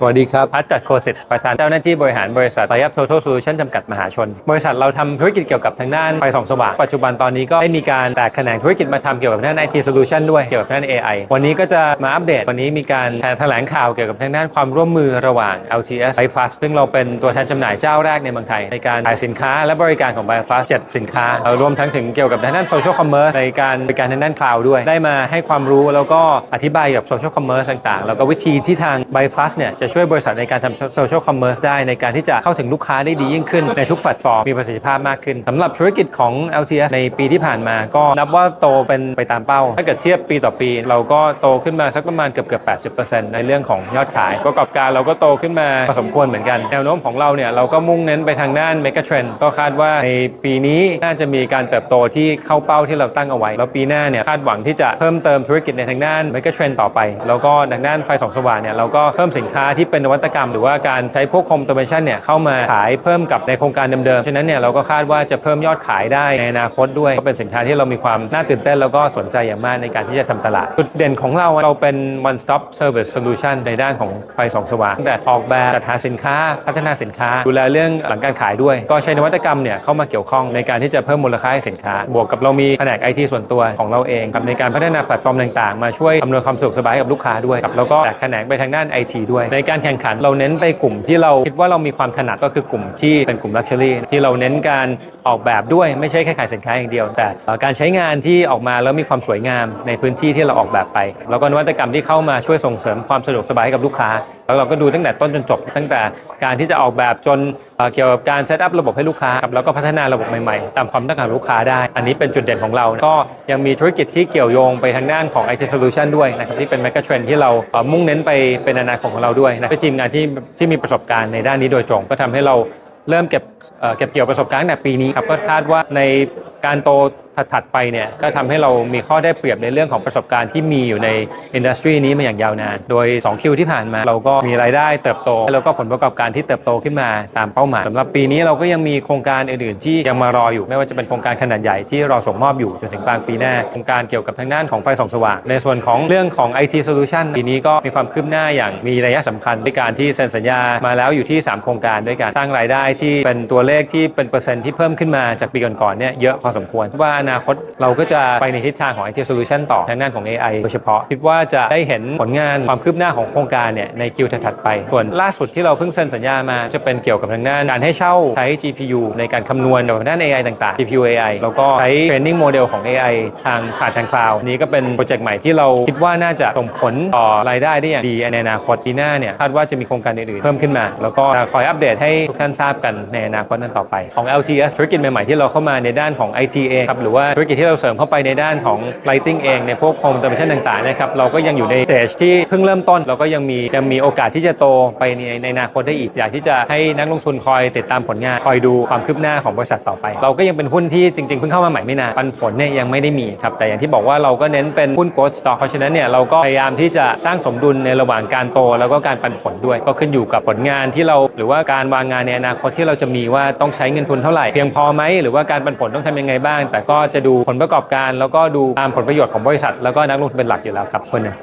สวัสดีครับ พัฒจัดโคสิตประธานเจ้าหน้าที่บริหารบริษัทไตยับ Total Solution จำกัดมหาชน บริษัทเราทำธุรกิจเกี่ยวกับทางด้านไฟส่องสว่าง ปัจจุบันตอนนี้ก็ได้มีการแตกแขนงธุรกิจมาทำเกี่ยวกับทางด้าน IT Solution ด้วย เกี่ยวกับทางด้าน AI วันนี้ก็จะมาอัปเดต วันนี้มีการแถลงข่าวเกี่ยวกับทางด้านความร่วมมือระหว่าง LTS i Plus ซึ่งเราเป็นตัวแทนจำหน่ายเจ้าแรกในเมืองไทย ในการขายสินค้าและบริการของ b i Plus 7สินค้าเอ่อรวมทั้งถึงเกี่ยวกับทางด้าน Social Commerce ในการบริการทางด้านคลาวด์ด้วย ได้มาให้ความรู้แล้วก็อธิบายกับ Social Commerce ต่างๆ แล้วก็วิธีที่ทาง b i Plus เนี่ยจะช่วยบริษัทในการทำ Social Commerce ได้ในการที่จะเข้าถึงลูกค้าได้ดียิ่งขึ้นในทุกแพลตฟอร์มมีประสิทธิภาพมากขึ้นสำหรับธุรกิจของ LTS ในปีที่ผ่านมาก็นับว่าโตเป็นไปตามเป้า ถ้าเกิดเทียบปีต่อปี เราก็โตขึ้นมาสักประมาณเกือบเกือบ80%ในเรื่องของยอดขาย ประกอบการเราก็โตขึ้นมาพอสมควรเหมือนกันแนวโน้มของเราเนี่ยเราก็มุ่งเน้นไปทางด้าน Mega Trend ก็คาดว่าในปีนี้น่าจะมีการเติบโตที่เข้าเป้าที่เราตั้งเอาไว้ แล้วปีหน้าเนี่ยคาดหวังที่จะเพิ่มเติมธุรกิจในทางด้าน Mega Trend ต่อไป แล้วก็ทางด้านไฟสองสว่างเนี่ยเราก็เพิ่มสินค้าที่เป็นนวัตกรรม หรือว่าการใช้พวกคอมโตเมชันเนี่ยเข้ามาขายเพิ่มกับในโครงการเดิมๆ ฉะนั้นเนี่ยเราก็คาดว่าจะเพิ่มยอดขายได้ในอนาคตด้วย ก็เป็นสินค้าที่เรามีความน่าตื่นเต้นแล้วก็สนใจอย่างมากในการที่จะทำตลาด จุดเด่นของเราเราเป็น one stop service solution ในด้านของไฟสองสว่างตั้งแต่ออกแบบจัดหาสินค้าพัฒนาสินค้า ดูแลเรื่องหลังการขายด้วย ก็ใช้นวัตกรรมเนี่ยเข้ามาเกี่ยวข้องในการที่จะเพิ่มมูลค่าให้สินค้า บวกกับเรามีแผนกไอทีส่วนตัวของเราเองครับในการพัฒนาแพลตฟอร์มต่างๆ มาช่วยอำนวยความสะดวกสบายให้กับลูกค้าด้วยครับแล้วก็แตกแขนงไปทางด้านไอทีด้วยในการแข่งขันเราเน้นไปกลุ่มที่เราคิดว่าเรามีความถนัดก็คือกลุ่มที่เป็นกลุ่มลักชัวรี่ที่เราเน้นการออกแบบด้วยไม่ใช่แค่ขายสินค้าอย่างเดียว แต่การใช้งานที่ออกมาแล้วมีความสวยงามในพื้นที่ที่เราออกแบบไป แล้วก็นวัตกรรมที่เข้ามาช่วยส่งเสริมความสะดวกสบายให้กับลูกค้า แล้วเราก็ดูตั้งแต่ต้นจนจบ ตั้งแต่การที่จะออกแบบจนเเกี่ยวกับการเซตอัพระบบให้ลูกค้าแล้วก็พัฒนาระบบใหม่ๆ ตามความต้องการลูกค้าได้ อันนี้เป็นจุดเด่นของเรา ก็ยังมีธุรกิจที่เกี่ยวโยงไปทางด้านของ IT Solution ด้วยนะครับที่เป็น Mega Trend ที่เราเมุ่งเน้นไปเป็นอนาคตของเราด้วยนะเป็นทีมงานที่ที่มีประสบการณ์ในด้านนี้โดยตรง ก็ทำให้เราเริ่มเก็บเก็บเกี่ยวประสบการณ์ในปีนี้ครับก็คาดว่าในการโต ถัดๆไปเนี่ยก็ทำให้เรามีข้อได้เปรียบในเรื่องของประสบการณ์ที่มีอยู่ในอินดัสทรีนี้มาอย่างยาวนาน โดย2คิวที่ผ่านมาเราก็มีรายได้เติบโต แล้วก็ผลประกอบการที่เติบโตขึ้นมาตามเป้าหมายสำหรับปีนี้เราก็ยังมีโครงการอื่นๆ ที่ยังมารออยู่ ไม่ว่าจะเป็นโครงการขนาดใหญ่ที่รอส่งมอบอยู่จนถึงกลางปีหน้าโครงการเกี่ยวกับทางด้านของไฟส่องสว่างในส่วนของเรื่องของ IT Solution ปีนี้ก็มีความคืบหน้าอย่างมีระยะสำคัญด้วยการที่เซ็นสัญญามาแล้วอยู่ที่ 3 โครงการด้วยกันสร้างรายได้ที่เป็นตัวเลขที่เป็นเปอร์เซ็นต์ที่เพิ่มขึ้นมาจากปีก่อนๆเนี่ยเยอะพอสมควรว่านาคตเราก็จะไปในทิศทางของ IT Solution ต่อทางด้านของ AI โดยเฉพาะ คิดว่าจะได้เห็นผลงานความคืบหน้าของโครงการเนี่ยในคิวถัดๆไป ส่วนล่าสุดที่เราเพิ่งเซ็นสัญญามาจะเป็นเกี่ยวกับทางด้านการให้เช่าใช้ GPU ในการคำนวณเกี่ยวกับด้าน AI ต่างๆ GPU AI แล้วก็ใช้ training model ของ AI ทางผ่านทางคลาวด์นี้ก็เป็นโปรเจกต์ใหม่ที่เราคิดว่าน่าจะส่งผลต่อรายได้ได้อย่างดีในอนาคตปีหน้าเนี่ยคาดว่าจะมีโครงการอื่นๆเพิ่มขึ้นมา แล้วก็คอยอัปเดตให้ทุกท่านทราบกันในอนาคตนั้นต่อไปของ LTS ธุรกิจใหม่ๆที่เราเข้ามาในด้านของ IT เองครับหรือว่าธุรกิจที่เราเสริมเข้าไปในด้านของ lighting เองในพวก home automation ต่างๆนะครับเราก็ยังอยู่ใน stage ที่เพิ่งเริ่มต้น เราก็ยังมียังมีโอกาสที่จะโตไปในในอนาคตได้อีกอยากที่จะให้นักลงทุนคอยติดตามผลงานคอยดูความคืบหน้าของบริษัทต่อไป เราก็ยังเป็นหุ้นที่จริงๆเพิ่งเข้ามาใหม่ไม่นานปันผลเนี่ยยังไม่ได้มีครับแต่อย่างที่บอกว่าเราก็เน้นเป็นหุ้น growth stock เพราะฉะนั้นเนี่ยเราก็พยายามที่จะสร้างสมดุลในระหว่างการโต แล้วก็การปันผลด้วย ก็ขึ้นอยู่กับผลงานที่เราหรือว่าการวางงานในอนาคตที่เราจะมีว่าต้องใช้เงินทุนเท่าไหร่เพียงพอไหมหรือว่าการปันผลต้องทำยังไงบ้าง แต่ก็จะดูผลประกอบการ แล้วก็ดูตามผลประโยชน์ของบริษัท แล้วก็นักลงทุนเป็นหลักอยู่แล้วครับคนหนึง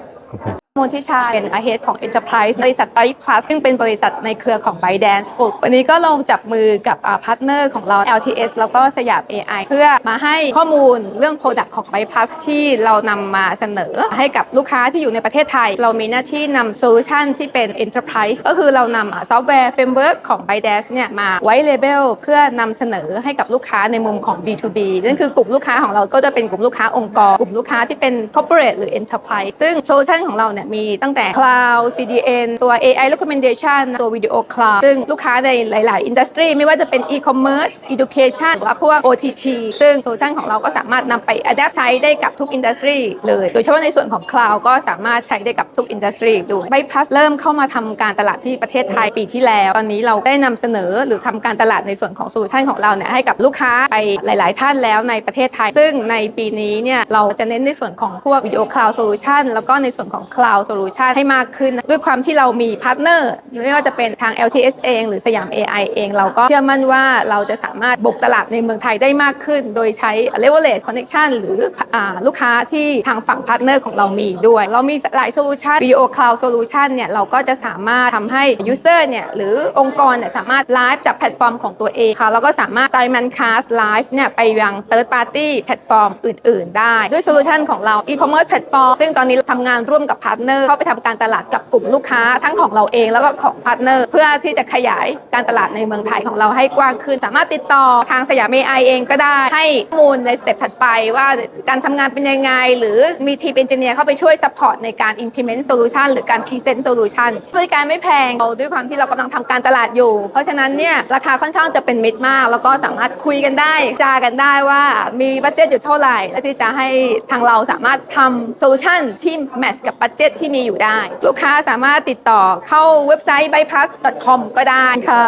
มนทิชาเป็นอาเฮดของ Enterprise บริษัทไ i พลัสซึ่งเป็นบริษัทในเครือของ b y d a n c e Group วันนี้ก็ลงจับมือกับพาร์ทเนอร์ของเรา LTS แล้วก็สยาม AI เพื่อมาให้ข้อมูลเรื่อง Product ของ b y Plus ที่เรานำมาเสนอให้กับลูกค้าที่อยู่ในประเทศไทย เรามีหน้าที่นำโซลูชันที่เป็น Enterprise ก็คือเรานำซอฟต์แวร์เฟรมเวิร์กของ b y d a n c e เนี่ยมาไว้ Label เพื่อนำเสนอให้กับลูกค้าในมุมของ B2B นั่นคือกลุ่มลูกค้าของเราก็จะเป็นกลุ่มลูกค้าองค์กร กลุ่มลูกค้าที่เป็น Corporate หรือ Enterprise ซึ่งโซลูชันของเราเนี่ยมีตั้งแต่ Cloud CDN ตัว AI recommendation ตัว Video Cloud ซึ่งลูกค้าในหลาย ๆ อินดัสทรีไม่ว่าจะเป็น e-commerce education หรือว่าพวก OTT ซึ่งโซลูชันของเราก็สามารถนำไป adapt ใช้ได้กับทุกอินดัสทรีเลย โดยเฉพาะในส่วนของ Cloud ก็สามารถใช้ได้กับทุกอินดัสทรีด้วยไบพัสเริ่มเข้ามาทำการตลาดที่ประเทศไทยปีที่แล้ว ตอนนี้เราได้นำเสนอหรือทำการตลาดในส่วนของโซลูชันของเราเนี่ยให้กับลูกค้าไปหลาย ๆ ท่านแล้วในประเทศไทย ซึ่งในปีนี้เนี่ยเราจะเน้นในส่วนของพวก Video Cloud Solution แล้วก็ในส่วนของ Cloud Cloud Solution ให้มากขึ้น ด้วยความที่เรามีพาร์ทเนอร์ไม่ว่าจะเป็นทาง LTS เอง หรือสยาม AI เอง เราก็เชื่อมั่นว่าเราจะสามารถบุกตลาดในเมืองไทยได้มากขึ้น โดยใช้ leverage connection หรืออลูกค้าที่ทางฝั่งพาร์ทเนอร์ของเรามีด้วย เรามีหลายโซลูชัน Video Cloud Solution เนี่ยเราก็จะสามารถทำให้ user เนี่ยหรือองค์กรเนี่ยสามารถไลฟ์จากแพลตฟอร์มของตัวเองค่ะแล้วก็สามารถ simulcast live เนี่ยไปยัง third party แพลตฟอร์มอื่น ๆ ได้ ด้วยโซลูชันของเรา e-commerce platform ซึ่งตอนนี้เราทำงานร่วมกับพาร์ทเนอร์เข้าไปทำการตลาดกับกลุ่มลูกค้าทั้งของเราเองแล้วก็ของพาร์ทเนอร์เพื่อที่จะขยายการตลาดในเมืองไทยของเราให้กว้างขึ้น สามารถติดต่อทางสยาม AI เองก็ได้ให้ข้อมูลในสเต็ปถัดไปว่าการทำงานเป็นยังไง หรือมีทีมเอนจิเนียร์เข้าไปช่วย support ในการ implement solution หรือการ present solution บริการไม่แพงเราด้วยความที่เรากำลังทำการตลาดอยู่ เพราะฉะนั้นเนี่ยราคาค่อนข้างจะเป็นมิตรมาก แล้วก็สามารถคุยกันได้จากันได้ว่ามีบัตเจ็ตอยู่เท่าไหร่ และที่จะให้ทางเราสามารถทำโซลูชันที่แมทช์กับบัตเจ็ตที่มีอยู่ได้ ลูกค้าสามารถติดต่อเข้าเว็บไซต์ bypass.com ก็ได้ค่ะ